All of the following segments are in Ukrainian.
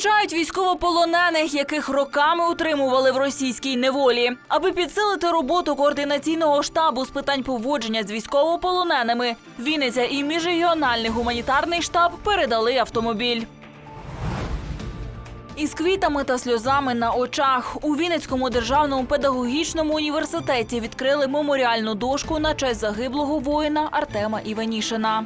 Зустрічають військовополонених, яких роками утримували в російській неволі. Аби підсилити роботу координаційного штабу з питань поводження з військовополоненими, Вінниця і міжрегіональний гуманітарний штаб передали автомобіль. Із квітами та сльозами на очах у Вінницькому державному педагогічному університеті відкрили меморіальну дошку на честь загиблого воїна Артема Іванішина.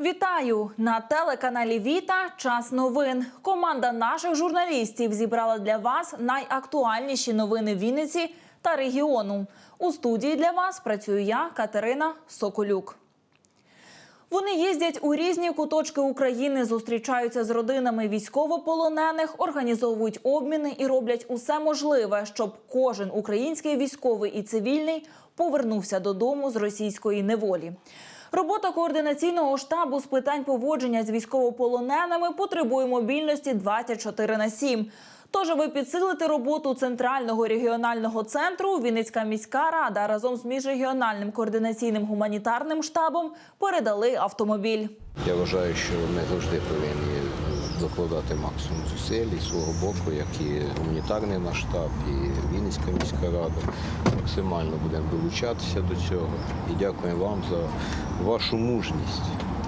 Вітаю на телеканалі Віта. Час новин. Команда наших журналістів зібрала для вас найактуальніші новини Вінниці та регіону. У студії для вас працюю я, Катерина Соколюк. Вони їздять у різні куточки України, зустрічаються з родинами військовополонених, організовують обміни і роблять усе можливе, щоб кожен український військовий і цивільний повернувся додому з російської неволі. Робота координаційного штабу з питань поводження з військовополоненими потребує мобільності 24 на 7. Тож, аби підсилити роботу центрального регіонального центру, Вінницька міська рада разом з міжрегіональним координаційним гуманітарним штабом передали автомобіль. Я вважаю, що ми завжди повинні докладати максимум зусиль і свого боку, як і гуманітарний наш штаб, і Вінницька міська рада. Максимально будемо долучатися до цього. І дякуємо вам за вашу мужність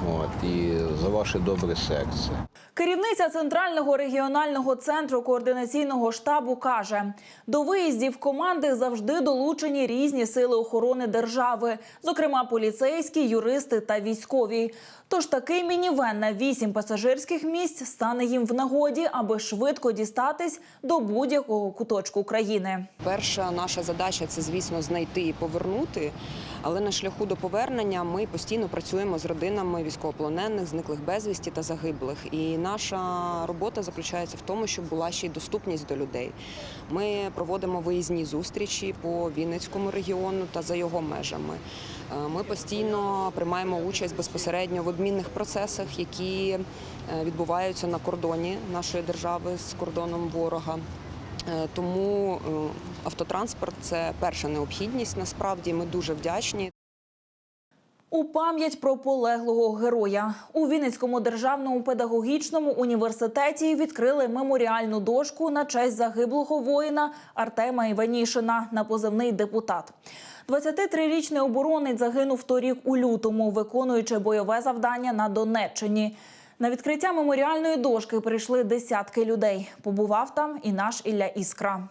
от, і за ваше добре серце. Керівниця центрального регіонального центру координаційного штабу каже: до виїздів команди завжди долучені різні сили охорони держави, зокрема поліцейські, юристи та військові. Тож такий мінівен на вісім пасажирських місць стане їм в нагоді, аби швидко дістатись до будь-якого куточку країни. Перша наша задача це, звісно, знайти і повернути. Але на шляху до повернення ми постійно працюємо з родинами військовополонених, зниклих безвісті та загиблих. І наша робота заключається в тому, щоб була ще й доступність до людей. Ми проводимо виїзні зустрічі по Вінницькому регіону та за його межами. Е, Ми постійно приймаємо участь безпосередньо в обмінних процесах, які е, відбуваються на кордоні нашої держави з кордоном ворога. Е, Тому автотранспорт це перша необхідність. Насправді ми дуже вдячні. У пам'ять про полеглого героя у Вінницькому державному педагогічному університеті відкрили меморіальну дошку на честь загиблого воїна Артема Іванішина на позивний депутат. 23-річний оборонець загинув торік у лютому, виконуючи бойове завдання на Донеччині. На відкриття меморіальної дошки прийшли десятки людей. Побував там і наш Ілля Іскра.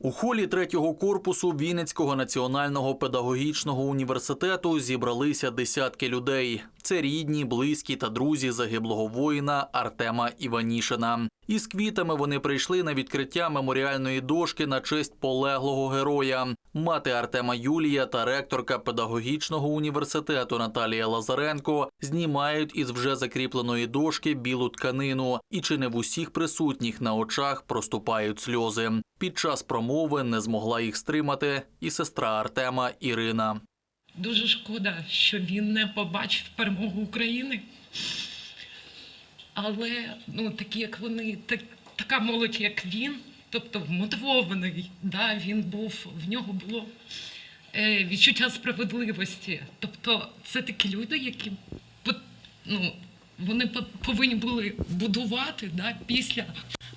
У холі третього корпусу Вінницького національного педагогічного університету зібралися десятки людей. Це рідні, близькі та друзі загиблого воїна Артема Іванішина. Із квітами вони прийшли на відкриття меморіальної дошки на честь полеглого героя. Мати Артема Юлія та ректорка педагогічного університету Наталія Лазаренко знімають із вже закріпленої дошки білу тканину, і чи не в усіх присутніх на очах проступають сльози. Під час промови не змогла їх стримати і сестра Артема Ірина. Дуже шкода, що він не побачив перемогу України. Але ну, такі, як вони, так, така молодь, як він, тобто вмотивований, да, він був, в нього було е, відчуття справедливості. Тобто це такі люди, які ну, вони по- повинні були будувати да, після,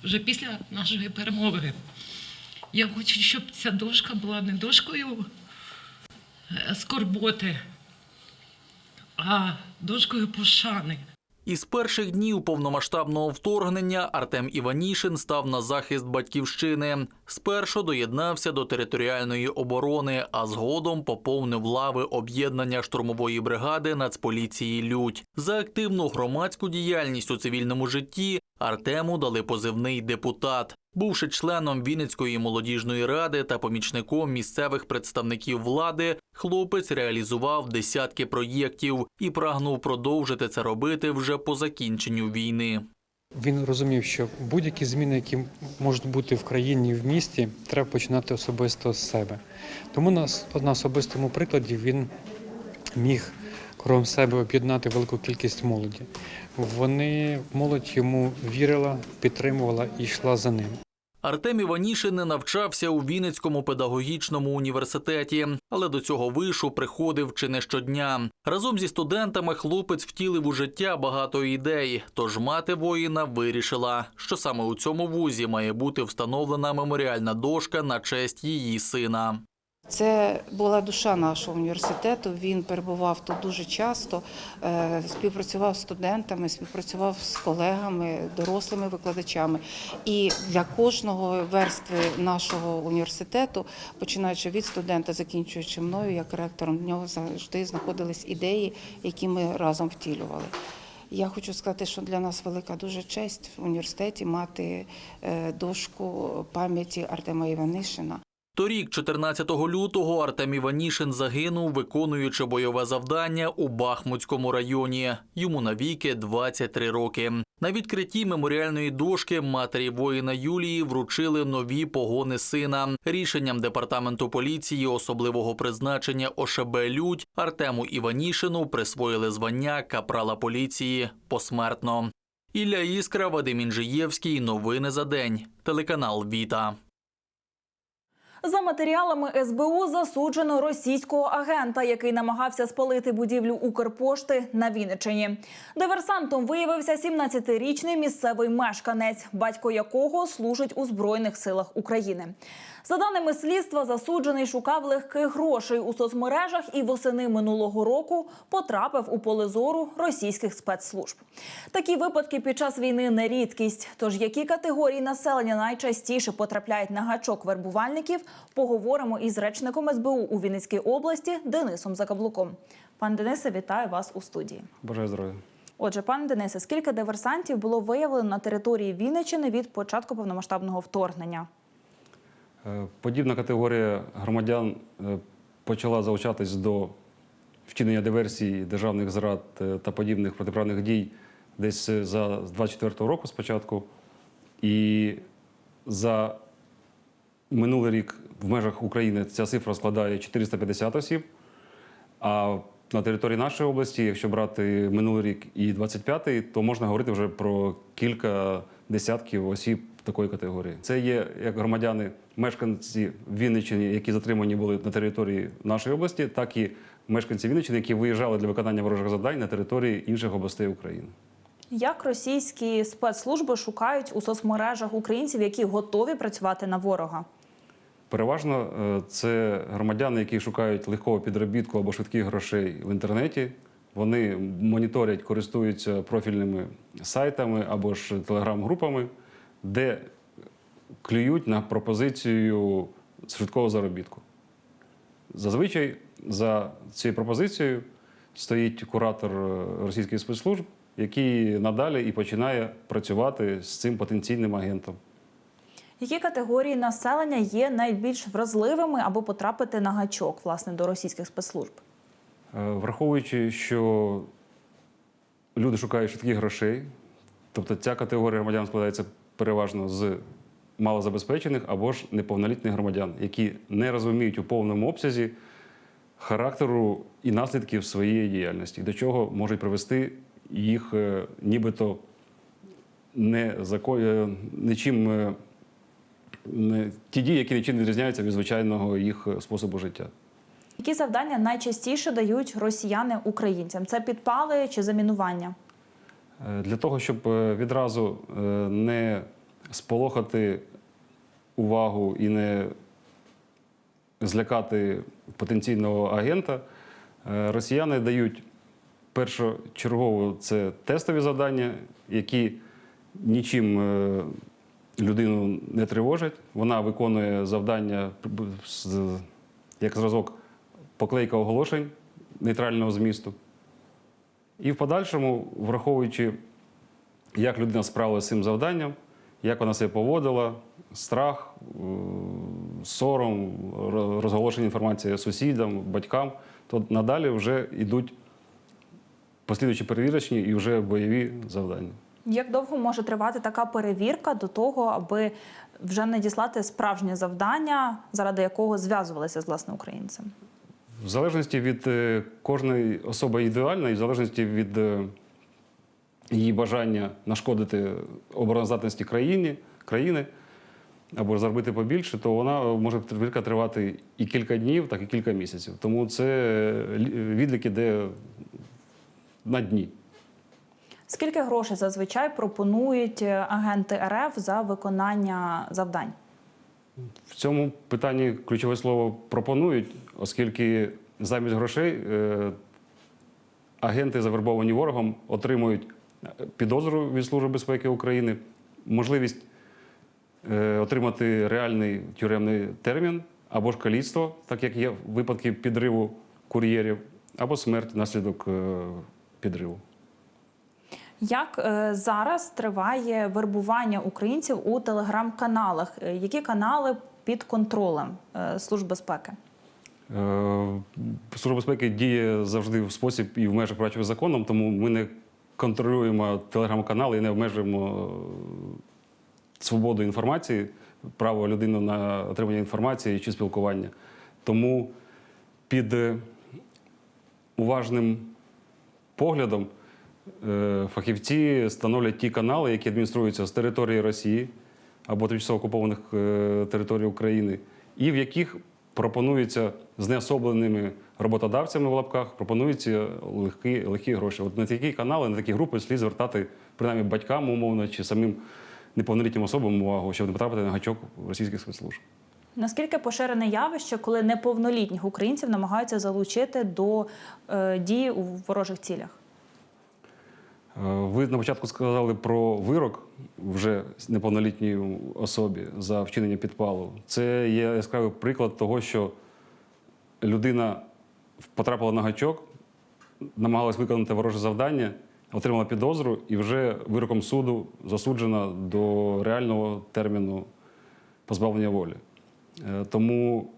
вже після нашої перемоги. Я хочу, щоб ця дошка була не дошкою скорботи, а дошкою пошани. Із перших днів повномасштабного вторгнення Артем Іванішин став на захист батьківщини. Спершу доєднався до територіальної оборони, а згодом поповнив лави об'єднання штурмової бригади Нацполіції Людь. За активну громадську діяльність у цивільному житті Артему дали позивний депутат. Бувши членом Вінницької молодіжної ради та помічником місцевих представників влади, хлопець реалізував десятки проєктів і прагнув продовжити це робити вже по закінченню війни. Він розумів, що будь-які зміни, які можуть бути в країні в місті, треба починати особисто з себе. Тому на особистому прикладі він міг кругом себе об'єднати велику кількість молоді. Вони молодь йому вірила, підтримувала і йшла за ним. Артем Іванішин навчався у Вінницькому педагогічному університеті, але до цього вишу приходив чи не щодня. Разом зі студентами хлопець втілив у життя багато ідей. Тож мати воїна вирішила, що саме у цьому вузі має бути встановлена меморіальна дошка на честь її сина. Це була душа нашого університету. Він перебував тут дуже часто, е, співпрацював з студентами, співпрацював з колегами, дорослими викладачами. І для кожного верстви нашого університету, починаючи від студента, закінчуючи мною як ректором, в нього завжди знаходились ідеї, які ми разом втілювали. Я хочу сказати, що для нас велика дуже честь в університеті мати е, дошку пам'яті Артема Іванишина. Торік, 14 лютого, Артем Іванішин загинув, виконуючи бойове завдання у Бахмутському районі. Йому навіки 23 роки. На відкритті меморіальної дошки матері воїна Юлії вручили нові погони сина. Рішенням департаменту поліції особливого призначення ОШБ Людь Артему Іванішину присвоїли звання капрала поліції посмертно. Ілля Іскра, Вадим Інжиєвський. Новини за день. Телеканал Віта. За матеріалами СБУ засуджено російського агента, який намагався спалити будівлю Укрпошти на Вінниччині. Диверсантом виявився 17-річний місцевий мешканець, батько якого служить у збройних силах України. За даними слідства, засуджений шукав легких грошей у соцмережах і восени минулого року потрапив у поле зору російських спецслужб. Такі випадки під час війни не рідкість. Тож які категорії населення найчастіше потрапляють на гачок вербувальників, поговоримо із речником СБУ у Вінницькій області Денисом Закаблуком. Пан Денисе, вітаю вас у студії. Бажаю здоров'я. Отже, пане Денисе, скільки диверсантів було виявлено на території Вінниччини від початку повномасштабного вторгнення? Е, Подібна категорія громадян е, почала залучатись до вчинення диверсій, державних зрад е, та подібних протиправних дій десь за 24-го року спочатку. І за минулий рік в межах України ця цифра складає 450 осіб. А на території нашої області, якщо брати минулий рік і 25-й, то можна говорити вже про кілька десятків осіб такої категорії. Це є як громадяни, мешканці Вінниччини, які затримані були на території нашої області, так і мешканці Вінниччини, які виїжджали для виконання ворожих завдань на території інших областей України. Як російські спецслужби шукають у соцмережах українців, які готові працювати на ворога? Переважно е, це громадяни, які шукають легкого підробітку або швидких грошей в інтернеті. Вони моніторять, користуються профільними сайтами або ж телеграм-групами, де клюють на пропозицію швидкого заробітку. Зазвичай за цією пропозицією стоїть куратор е, російських спецслужб, який надалі і починає працювати з цим потенційним агентом. Які категорії населення є найбільш вразливими або потрапити на гачок власне до російських спецслужб? Е, Враховуючи, що люди шукають швидких грошей, тобто ця категорія громадян складається переважно з малозабезпечених або ж неповнолітніх громадян, які не розуміють у повному обсязі характеру і наслідків своєї діяльності, до чого можуть привести їх е, нібито не зако... е, нічим е, не... ті дії, які нічим не відрізняються від звичайного їх способу життя. Які завдання найчастіше дають росіяни українцям? Це підпали чи замінування? Е, Для того, щоб е, відразу е, не сполохати увагу і не злякати потенційного агента, росіяни дають першочергово це тестові завдання, які нічим людину не тривожать. Вона виконує завдання як зразок поклейка оголошень нейтрального змісту. І в подальшому, враховуючи, як людина справилася з цим завданням, як вона себе поводила, страх, е, сором, розголошення інформації сусідам, батькам, то надалі вже йдуть послідуючі перевірочні і вже бойові завдання. Як довго може тривати така перевірка до того, аби вже надіслати справжнє завдання, заради якого зв'язувалися з власне українцем? В залежності від е, кожної особи індивідуально, і в залежності від е, її бажання нашкодити обороноздатності країні, країни, або заробити побільше, то вона може тривати і кілька днів, так і кілька місяців. Тому це лі- відлік іде на дні. Скільки грошей зазвичай пропонують е, агенти РФ за виконання завдань? В цьому питанні ключове слово пропонують, оскільки замість грошей е, агенти, завербовані ворогом, отримують е, підозру від Служби безпеки України, можливість е, отримати реальний тюремний термін або ж каліцтво, так як є випадки підриву кур'єрів, або смерть внаслідок підриву. Як е, зараз триває вербування українців у телеграм-каналах? Е, Які канали під контролем е, Служби безпеки? Служба безпеки діє завжди в спосіб і в межах працює законом, тому ми не контролюємо телеграм-канали і не обмежуємо свободу інформації, право людини на отримання інформації чи спілкування. Тому під уважним поглядом фахівці становлять ті канали, які адмініструються з території Росії або тимчасово окупованих е, територій України, і в яких пропонуються з неособленими роботодавцями в лапках, пропонуються легкі, легкі гроші. От на такі канали, на такі групи слід звертати принаймні батькам умовно чи самим неповнолітнім особам увагу, щоб не потрапити на гачок російських спецслужб. Наскільки поширене явище, коли неповнолітніх українців намагаються залучити до е, дії у ворожих цілях? Е, Ви на початку сказали про вирок вже неповнолітній особі за вчинення підпалу. Це є яскравий приклад того, що людина потрапила на гачок, намагалась виконати вороже завдання, отримала підозру і вже вироком суду засуджена до реального терміну позбавлення волі. Е, Тому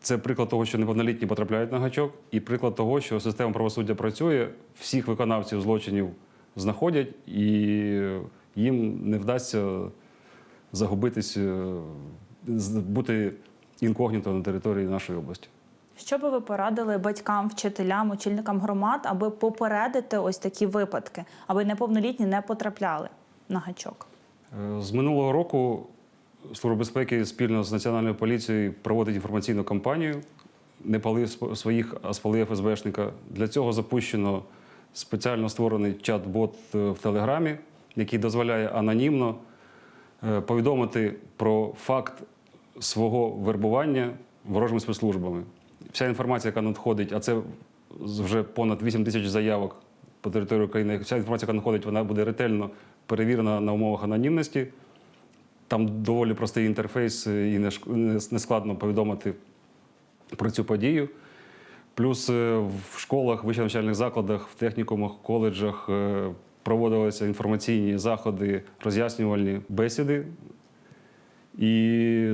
це приклад того, що неповнолітні потрапляють на гачок, і приклад того, що система правосуддя працює, всіх виконавців злочинів знаходять, і їм не вдасться загубитись, е, бути інкогніто на території нашої області. Що би ви порадили батькам, вчителям, очільникам громад, аби попередити ось такі випадки, аби неповнолітні не потрапляли на гачок? Е, З минулого року Служба безпеки спільно з Національною поліцією проводить інформаційну кампанію Не пали своїх, а спали ФСБшника. Для цього запущено спеціально створений чат-бот е, в Телеграмі, який дозволяє анонімно е, повідомити про факт свого вербування ворожими спецслужбами. Вся інформація, яка надходить, а це вже понад 8 тисяч заявок по території України. Вся інформація, яка надходить, вона буде ретельно перевірена на умовах анонімності. Там доволі простий інтерфейс е, і не складно повідомити про цю подію. Плюс е, в школах, вищих навчальних закладах, в технікумах, коледжах е, проводилися інформаційні заходи, роз'яснювальні бесіди. І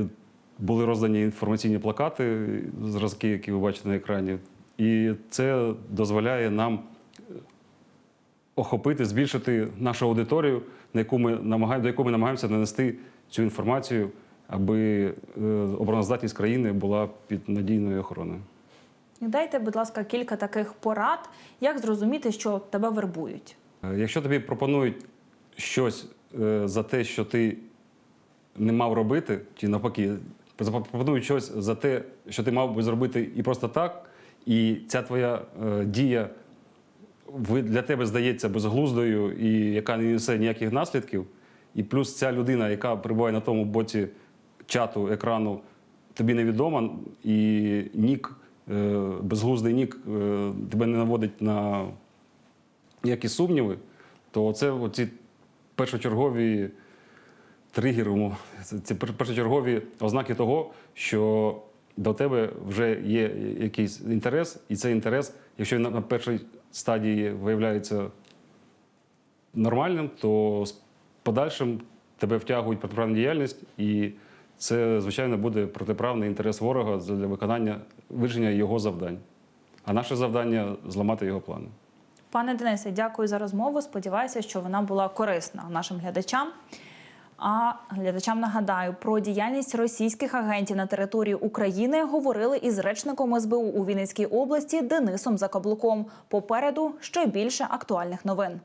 були роздані інформаційні плакати, зразки, які ви бачите на екрані. І це дозволяє нам охопити, збільшити нашу аудиторію, на яку ми намагаємо, до якої ми намагаємося нанести цю інформацію, аби е, обороноздатність країни була під надійною охороною. Дайте, будь ласка, кілька таких порад, як зрозуміти, що тебе вербують. Е, Якщо тобі пропонують щось е, за те, що ти не мав робити, чи навпаки, пропонують щось за те, що ти мав би зробити і просто так, і ця твоя е, дія для тебе здається безглуздою і яка не несе ніяких наслідків, і плюс ця людина, яка перебуває на тому боці чату, екрану, тобі невідома, і нік, безглуздий нік е, тебе не наводить на ніякі сумніви, то це оці першочергові тригери, це- першочергові ознаки того, що до тебе вже є якийсь інтерес, і цей інтерес, якщо на першій стадії виявляється нормальним, то з подальшим тебе втягують протиправну діяльність, і це, звичайно, буде протиправний інтерес ворога для виконання вирішення його завдань. А наше завдання зламати його плани. Пане Денисе, дякую за розмову. Сподіваюся, що вона була корисна нашим глядачам. А глядачам нагадаю, про діяльність російських агентів на території України говорили із речником СБУ у Вінницькій області Денисом Закаблуком. Попереду ще більше актуальних новин.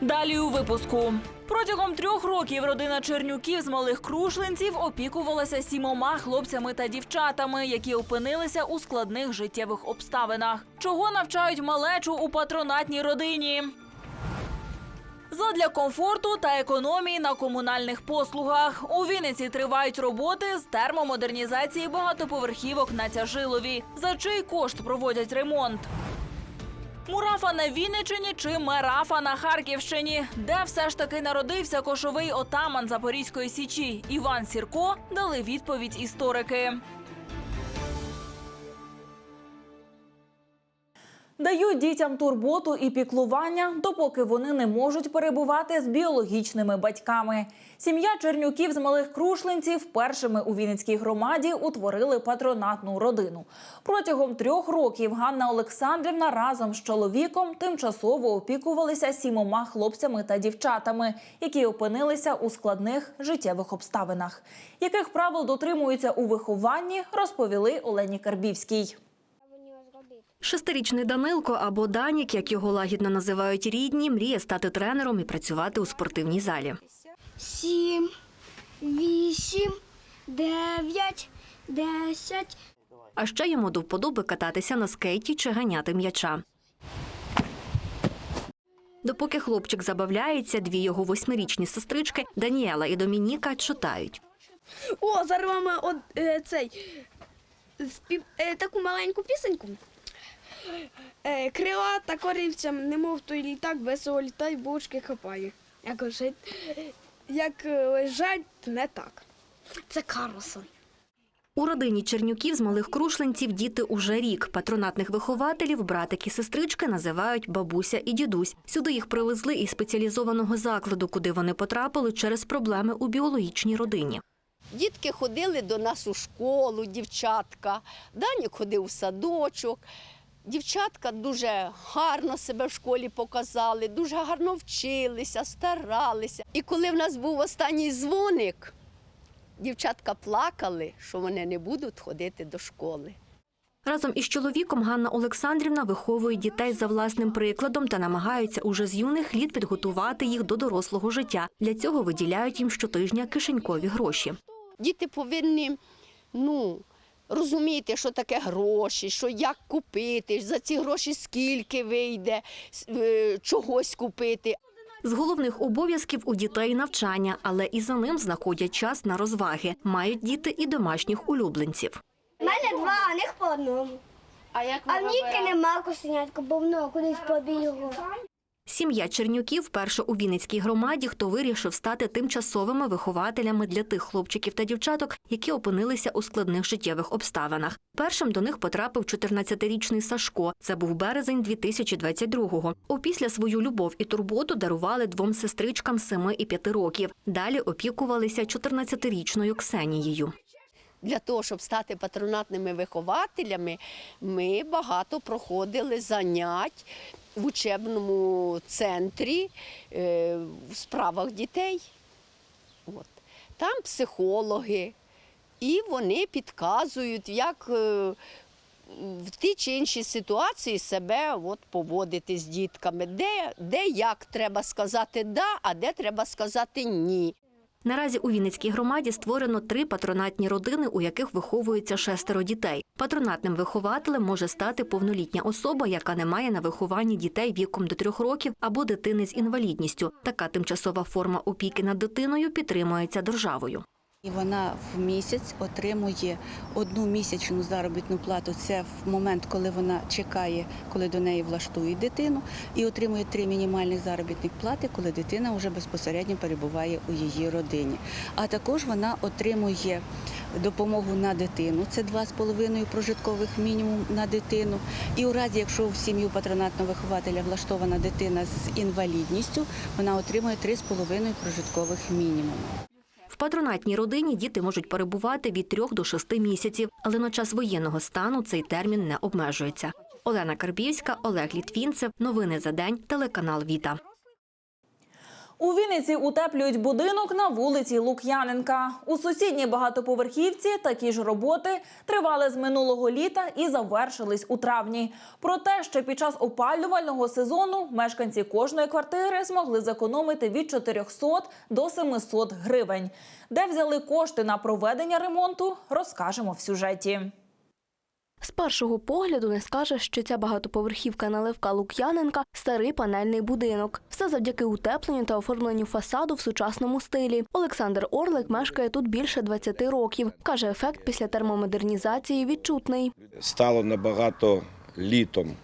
Далі у випуску. Протягом трьох років родина Чернюків з малих крушлинців опікувалася сімома хлопцями та дівчатами, які опинилися у складних життєвих обставинах. Чого навчають малечу у патронатній родині? Задля комфорту та економії на комунальних послугах у Вінниці тривають роботи з термомодернізації багатоповерхівок на Тяжилові. За чий кошт проводять ремонт? Мурафа на Вінниччині чи Мерафа на Харківщині, де все ж таки народився кошовий отаман Запорізької січі Іван Сірко, дали відповідь історики. Дають дітям турботу і піклування, допоки вони не можуть перебувати з біологічними батьками. Сім'я Чернюків з малих крушлинців першими у Вінницькій громаді утворили патронатну родину. Протягом трьох років Ганна Олександрівна разом з чоловіком тимчасово опікувалися сімома хлопцями та дівчатами, які опинилися у складних життєвих обставинах. Яких правил дотримуються у вихованні, розповіли Олені Карбівській. Шестирічний Данилко або Данік, як його лагідно називають рідні, мріє стати тренером і працювати у спортивній залі. сім, вісім, дев'ять, десять. А ще йому до вподоби кататися на скейті чи ганяти м'яча. Допоки хлопчик забавляється, дві його восьмирічні сестрички Даніела і Домініка читають. О, зараз вам от, е, цей спів, е, таку маленьку пісеньку. Е, крила та корівцям, немов той літак, весело літай, булочки хапає. Як лежить, як лежать, не так. Це Карлсон. У родині Чернюків з малих крушлинців діти уже рік. Патронатних вихователів, братик і сестрички називають бабуся і дідусь. Сюди їх привезли із спеціалізованого закладу, куди вони потрапили через проблеми у біологічній родині. Дітки ходили до нас у школу, дівчатка. Данік ходив у садочок. Дівчатка дуже гарно себе в школі показали, дуже гарно вчилися, старалися. І коли в нас був останній дзвоник, дівчатка плакали, що вони не будуть ходити до школи. Разом із чоловіком Ганна Олександрівна виховує дітей за власним прикладом та намагаються уже з юних літ підготувати їх до дорослого життя. Для цього виділяють їм щотижня кишенькові гроші. Діти повинні ну, розуміти, що таке гроші, що як купити, за ці гроші скільки вийде, е, чогось купити. З головних обов'язків у дітей навчання, але і за ним знаходять час на розваги. Мають діти і домашніх улюбленців. У мене два, а них по одному. А як А в Ніки нема косенятка, бо воно кудись побігло. Сім'я Чернюків перша у Вінницькій громаді, хто вирішив стати тимчасовими вихователями для тих хлопчиків та дівчаток, які опинилися у складних життєвих обставинах. Першим до них потрапив 14-річний Сашко. Це був березень 2022-го. Опісля свою любов і турботу дарували двом сестричкам 7 і 5 років. Далі опікувалися 14-річною Ксенією. Для того, щоб стати патронатними вихователями, ми багато проходили занять в учебному центрі е, в справах дітей. От. Там психологи, і вони підказують, як е, в тій чи іншій ситуації себе от, поводити з дітками, де, де як треба сказати да, а де треба сказати ні. Наразі у Вінницькій громаді створено три патронатні родини, у яких виховується шестеро дітей. Патронатним вихователем може стати повнолітня особа, яка не має на вихованні дітей віком до трьох років або дитини з інвалідністю. Така тимчасова форма опіки над дитиною підтримується державою. І вона в місяць отримує одну місячну заробітну плату. Це в момент, коли вона чекає, коли до неї влаштують дитину, і отримує три мінімальних заробітних плати, коли дитина вже безпосередньо перебуває у її родині. А також вона отримує допомогу на дитину. Це 2,5 прожиткових мінімум на дитину. І у разі, якщо в сім'ю патронатного вихователя влаштована дитина з інвалідністю, вона отримує 3,5 прожиткових мінімуму. В патронатній родині діти можуть перебувати від трьох до шести місяців, але на час воєнного стану цей термін не обмежується. Олена Карбівська, Олег Літвінцев. Новини за день. Телеканал Віта. У Вінниці утеплюють будинок на вулиці Лук'яненка. У сусідній багатоповерхівці такі ж роботи тривали з минулого літа і завершились у травні. Проте, ще під час опалювального сезону мешканці кожної квартири змогли зекономити від 400 до 700 гривень. Де взяли кошти на проведення ремонту, розкажемо в сюжеті. З першого погляду не скажеш, що ця багатоповерхівка на Левка Лук'яненка старий панельний будинок. Все завдяки утепленню та оформленню фасаду в сучасному стилі. Олександр Орлик мешкає тут більше 20 років. Каже, ефект після термомодернізації відчутний. стало набагато літом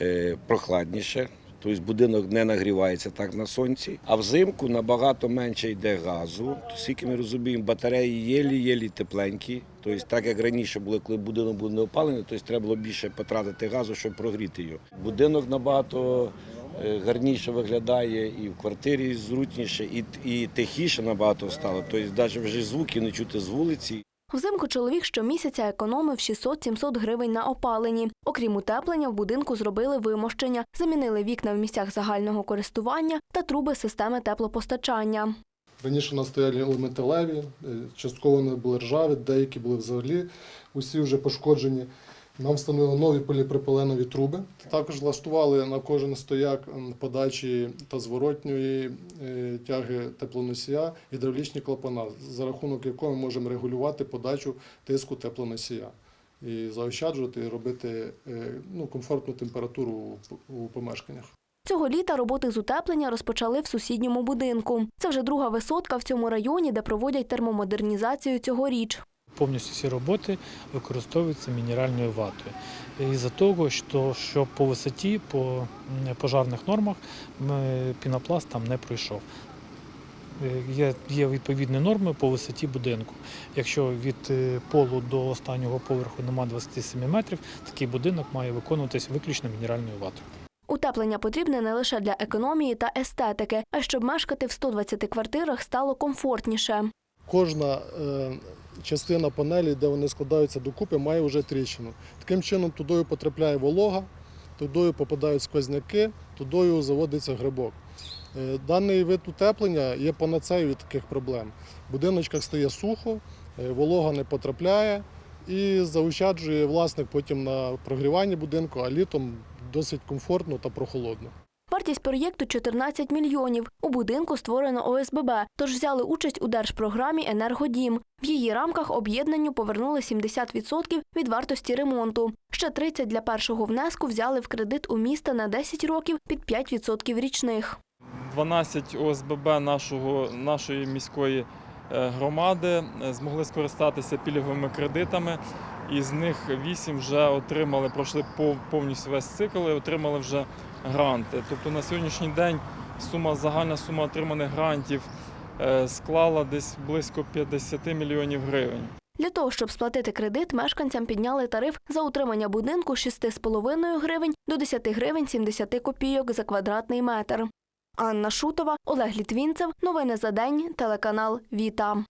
е, прохладніше. Тобто будинок не нагрівається так на сонці, а взимку набагато менше йде газу. Скільки ми розуміємо, батареї єлі-єлі тепленькі. Тобто, так як раніше було, коли будинок був не опалений, тобто треба було більше потратити газу, щоб прогріти його. Будинок набагато е, гарніше виглядає, і в квартирі зручніше, і, і тихіше набагато стало. Тобто, навіть вже звуки не чути з вулиці. Взимку чоловік щомісяця економив 600-700 гривень на опаленні. Окрім утеплення, в будинку зробили вимощення, замінили вікна в місцях загального користування та труби системи теплопостачання. Раніше у нас стояли металеві, е, частково вони були ржаві, деякі були взагалі усі вже пошкоджені. Нам встановили нові поліпропиленові труби. Також влаштували на кожен стояк подачі та зворотньої е, тяги теплоносія гідравлічні клапана, за рахунок якого ми можемо регулювати подачу тиску теплоносія і заощаджувати, і робити е, ну, комфортну температуру у- у помешканнях. Цього літа роботи з утеплення розпочали в сусідньому будинку. Це вже друга висотка в цьому районі, де проводять термомодернізацію цьогоріч. Повністю всі роботи використовуються мінеральною ватою. Із-за того, що, що по висоті, по пожарних нормах пінопласт там не пройшов. Е, Є, є відповідні норми по висоті будинку. Якщо від е, полу до останнього поверху нема 27 метрів, такий будинок має виконуватись виключно мінеральною ватою. Утеплення потрібне не лише для економії та естетики, а щоб мешкати в 120 квартирах стало комфортніше. Кожна е, частина панелі, де вони складаються докупи, має вже тріщину. Таким чином тудою потрапляє волога, тудою попадають сквозняки, тудою заводиться грибок. Е, даний вид утеплення є панацею від таких проблем. В будиночках стає сухо, е, волога не потрапляє і заощаджує власник потім на прогріванні будинку, а літом досить комфортно та прохолодно. Вартість проєкту 14 мільйонів. У будинку створено ОСББ, тож взяли участь у держпрограмі Енергодім. В її рамках об'єднанню повернули 70% від вартості ремонту. Ще 30% для першого внеску взяли в кредит у міста на 10 років під 5% річних. 12 ОСББ нашого, нашої міської е, громади е, змогли скористатися пільговими кредитами. Із них 8 вже отримали, пройшли пов- повністю весь цикл і отримали вже гранти. Тобто на сьогоднішній день сума, загальна сума отриманих грантів е, склала десь близько 50 мільйонів гривень. Для того, щоб сплатити кредит, мешканцям підняли тариф за утримання будинку з 6,5 гривень до 10 гривень 70 копійок за квадратний метр. Анна Шутова, Олег Літвінцев. Новини за день. Телеканал Віта.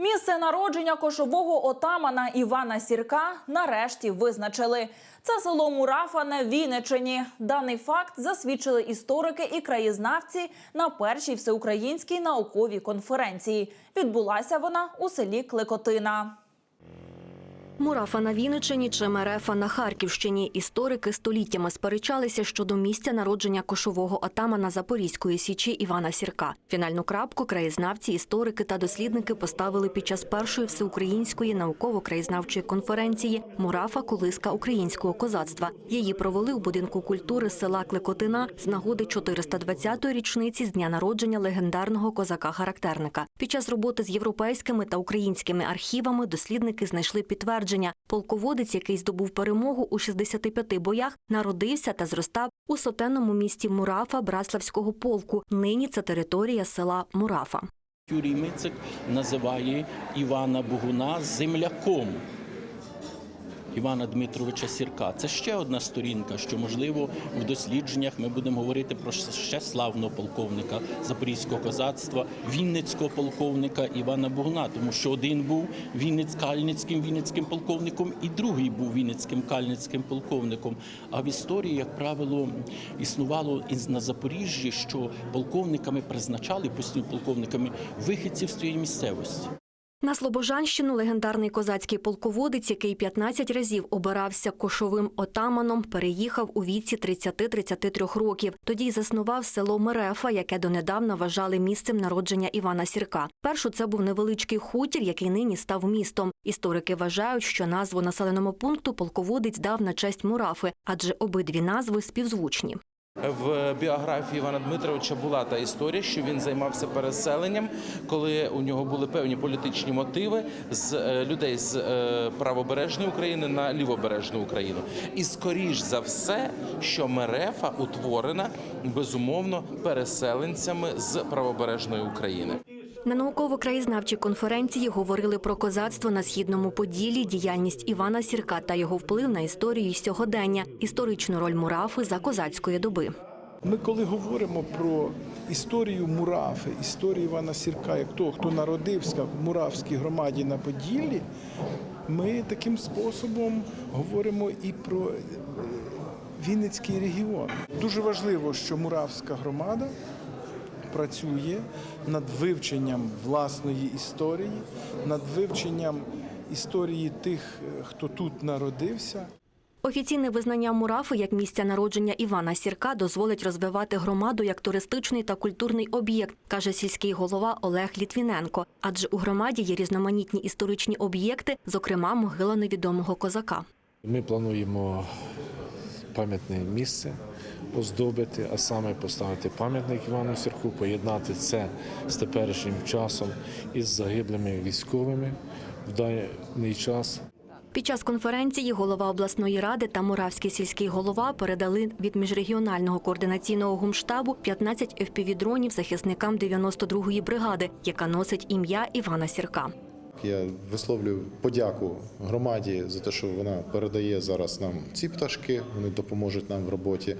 Місце народження кошового отамана Івана Сірка нарешті визначили. Це село Мурафа на Вінничині. Даний факт засвідчили історики і краєзнавці на першій всеукраїнській науковій конференції. Відбулася вона у селі Клекотина. Мурафа на Вінниччині чи Мерефа на Харківщині. Історики століттями сперечалися щодо місця народження кошового атамана Запорізької січі Івана Сірка. Фінальну крапку краєзнавці, історики та дослідники поставили під час першої всеукраїнської науково-краєзнавчої конференції Мурафа Колиска українського козацтва. Її провели у будинку культури села Клекотина з нагоди 420-ї річниці з дня народження легендарного козака-характерника. Під час роботи з європейськими та українськими архівами дослідники знайшли підтвердження. Полководець, який здобув перемогу у 65 боях, народився та зростав у сотенному місті Мурафа Браславського полку. Нині це територія села Мурафа. Юрій Мицик називає Івана Богуна земляком Івана Дмитровича Сірка. Це ще одна сторінка, що можливо в дослідженнях ми будемо говорити про ще славного полковника запорізького козацтва, вінницького полковника Івана Бугна, тому що один був Вінниць кальницьким вінницьким полковником, і другий був Вінницьким кальницьким полковником. А в історії, як правило, існувало на Запоріжжі, що полковниками призначали постійно полковниками вихідців з тієї місцевості. На Слобожанщину легендарний козацький полководець, який 15 разів обирався кошовим отаманом, переїхав у віці 30-33 років. Тоді й заснував село Мерефа, яке донедавна вважали місцем народження Івана Сірка. Першу це був невеличкий хутір, який нині став містом. Історики вважають, що назву населеному пункту полководець дав на честь Мурафи, адже обидві назви співзвучні. В біографії Івана Дмитровича була та історія, що він займався переселенням, коли у нього були певні політичні мотиви з е, людей з е, правобережної України на лівобережну Україну. І скоріш за все, що Мерефа утворена безумовно переселенцями з правобережної України. На науково-краєзнавчій конференції говорили про козацтво на східному поділі, діяльність Івана Сірка та його вплив на історію сьогодення, історичну роль Мурафи за козацької доби. Ми коли говоримо про історію Мурафи, історію Івана Сірка, як того, хто народився в Муравській громаді на Поділлі, ми таким способом говоримо і про е, Вінницький регіон. Дуже важливо, що Муравська громада працює над вивченням власної історії, над вивченням історії тих, е, хто тут народився. Офіційне визнання Мурафи як місця народження Івана Сірка дозволить розвивати громаду як туристичний та культурний об'єкт, каже сільський голова Олег Літвіненко. Адже у громаді є різноманітні історичні об'єкти, зокрема могила невідомого козака. Ми плануємо пам'ятне місце оздобити, а саме поставити пам'ятник Івану Сірку, поєднати це з теперішнім часом із загиблими військовими в даний час. Під час конференції голова обласної ради та Муравський сільський голова передали від міжрегіонального координаційного гумштабу 15 FPV-дронів захисникам 92-ї бригади, яка носить ім'я Івана Сірка. Я висловлюю подяку громаді за те, що вона передає зараз нам ці пташки, вони допоможуть нам в роботі.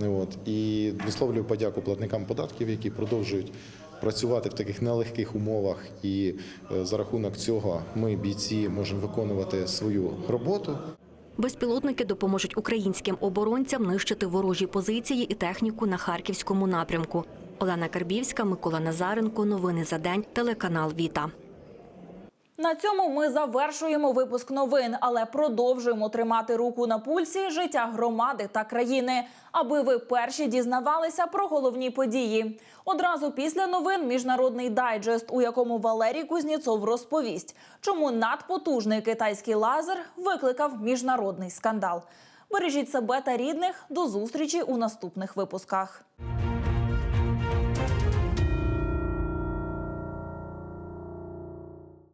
От. І висловлюю подяку платникам податків, які продовжують працювати в таких нелегких умовах. І е, за рахунок цього ми, бійці, можемо виконувати свою роботу. Безпілотники допоможуть українським оборонцям нищити ворожі позиції і техніку на харківському напрямку. Олена Карбівська, Микола Назаренко. Новини за день. Телеканал Віта. На цьому ми завершуємо випуск новин, але продовжуємо тримати руку на пульсі життя громади та країни, аби ви перші дізнавалися про головні події. Одразу після новин міжнародний дайджест, у якому Валерій Кузніцов розповість, чому надпотужний китайський лазер викликав міжнародний скандал. Бережіть себе та рідних. До зустрічі у наступних випусках.